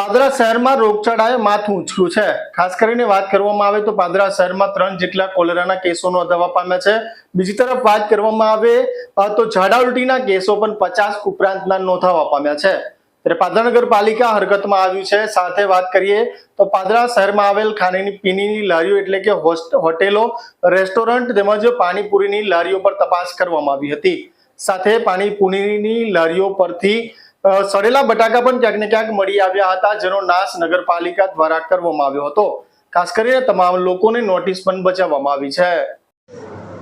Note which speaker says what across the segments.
Speaker 1: પાદરા શહેરમાં રોગચાળાએ માથું ઉછળ્યું છે. ખાસ કરીને વાત કરવામાં આવે તો પાદરા શહેરમાં ત્રણ જેટલા કોલેરાના કેસો નોંધવા પામ્યા છે. બીજી તરફ વાત કરવામાં આવે તો ઝાડા ઉલટીના કેસો પણ પચાસ ઉપરાંતના નોંધાવા પામ્યા છે. ત્યારે પાદરા નગરપાલિકા હરકતમાં આવ્યું છે. સાથે વાત કરીએ તો પાદરા શહેરમાં આવેલ ખાણીની પીણીની લારીઓ એટલે કે હોટેલો, રેસ્ટોરન્ટ તેમજ પાણીપુરીની લારીઓ પર તપાસ કરવામાં આવી હતી. સાથે પાણીપુરીની લારીઓ પરથી સડેલા બટાકા પણ ક્યાંક ને ક્યાંક મળી આવ્યા હતા, જેનો નાશ નગરપાલિકા દ્વારા કરવામાં આવ્યો હતો. ખાસ કરીને તમામ લોકોને નોટિસ પણ બચાવવામાં આવી છે.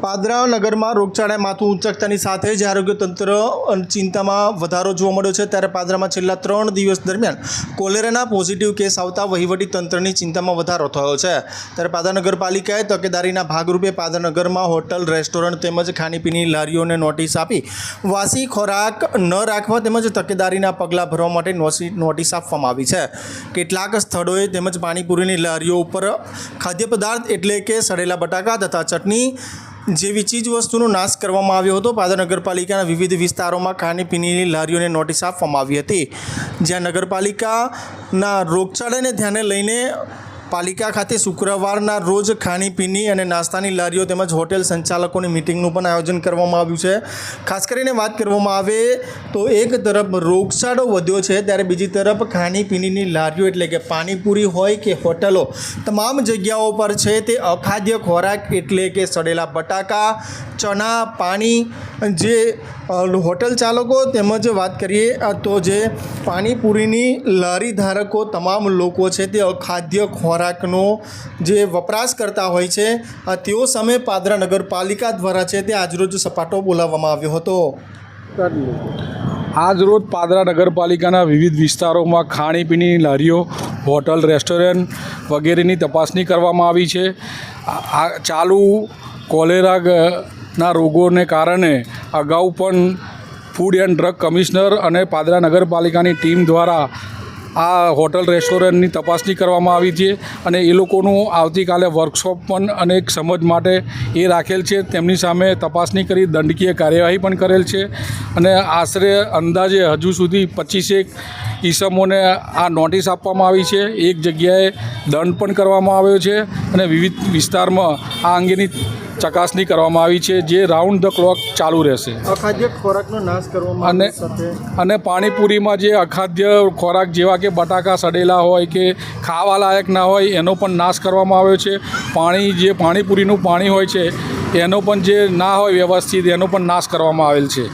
Speaker 1: પાદરા નગરમાં રોગચાળાએ માથું ઉંચકતાની સાથે જ આરોગ્ય તંત્ર ચિંતામાં વધારો જોવા મળ્યો છે. ત્યારે પાદરામાં છેલ્લા ત્રણ દિવસ દરમિયાન કોલેરાના પોઝિટિવ કેસ આવતા વહીવટી તંત્રની ચિંતામાં વધારો થયો છે. ત્યારે પાદરા નગરપાલિકાએ તકેદારીના ભાગરૂપે પાદરા નગરમાં હોટલ, રેસ્ટોરન્ટ તેમજ ખાણીપીણી લારીઓને નોટિસ આપી. વાસી ખોરાક ન રાખવા તેમજ તકેદારીના પગલાં ભરવા માટે નોટિસ આપવામાં આવી છે. કેટલાક સ્થળોએ તેમજ પાણીપુરીની લારીઓ ઉપર ખાદ્ય પદાર્થ એટલે કે સડેલા બટાકા તથા ચટણી જેવી ચીજ વસ્તુનો નાશ કરવામાં આવ્યો હતો. પાદર નગરપાલિકાના વિવિધ વિસ્તારોમાં ખાણીપીણીની લારીઓને નોટિસ આપવામાં આવી હતી. જ્યાં નગરપાલિકાના રોગચાળાને ધ્યાને લઈને પાલિકા ખાતે શુક્રવારના રોજ ખાણીપીણી અને નાસ્તાની લારીઓ તેમજ હોટેલ સંચાલકોની મિટિંગનું પણ આયોજન કરવામાં આવ્યું છે. ખાસ કરીને વાત કરવામાં આવે તો એક તરફ રોગચાળો વધ્યો છે, ત્યારે બીજી તરફ ખાણીપીણીની લારીઓ એટલે કે પાણીપુરી હોય કે હોટલો તમામ જગ્યાઓ પર છે તે અખાદ્ય ખોરાક એટલે કે સડેલા બટાકા ચણા, પાણી જે હોટલ ચાલકો તેમજ વાત કરીએ તો જે પાણીપુરીની લારી ધારકો તમામ લોકો છે તે અખાદ્ય ખોરાકનો જે વપરાશ કરતા હોય છે તેઓ સામે પાદરા નગરપાલિકા દ્વારા છે તે આજરોજ સપાટો બોલાવવામાં આવ્યો હતો.
Speaker 2: આજરોજ પાદરા નગરપાલિકાના વિવિધ વિસ્તારોમાં ખાણીપીણીની લારીઓ, હોટલ, રેસ્ટોરન્ટ વગેરેની તપાસણી કરવામાં આવી છે. આ ચાલુ કોલેરા ગ- ના રોગોને કારણે અગાઉ પણ ફૂડ એન્ડ ડ્રગ કમિશનર અને પાદરા નગરપાલિકાની ટીમ દ્વારા આ હોટલ રેસ્ટોરન્ટની તપાસણી કરવામાં આવી છે અને એ લોકોનું આવતીકાલે વર્કશોપ પણ અને એક સમજ માટે એ રાખેલ છે. તેમની સામે તપાસણી કરી દંડકીય કાર્યવાહી પણ કરેલ છે અને આશરે અંદાજે હજુ સુધી પચીસેક ઈસમોને આ નોટિસ આપવામાં આવી છે. એક જગ્યાએ દંડ પણ કરવામાં આવ્યો છે અને વિવિધ વિસ્તારમાં આ અંગેની ચકાસણી કરવામાં આવી છે જે રાઉન્ડ ધ ક્લોક ચાલુ રહેશે.
Speaker 1: અખાદ્ય ખોરાકનો નાશ કરવામાં
Speaker 2: અને અને પાણીપુરીમાં જે અખાદ્ય ખોરાક જેવા કે બટાકા સડેલા હોય કે ખાવા લાયક ના હોય એનો પણ નાશ કરવામાં આવ્યો છે. પાણી જે પાણીપુરીનું પાણી હોય છે એનો પણ જે ના હોય વ્યવસ્થિત એનો પણ નાશ કરવામાં આવેલ છે.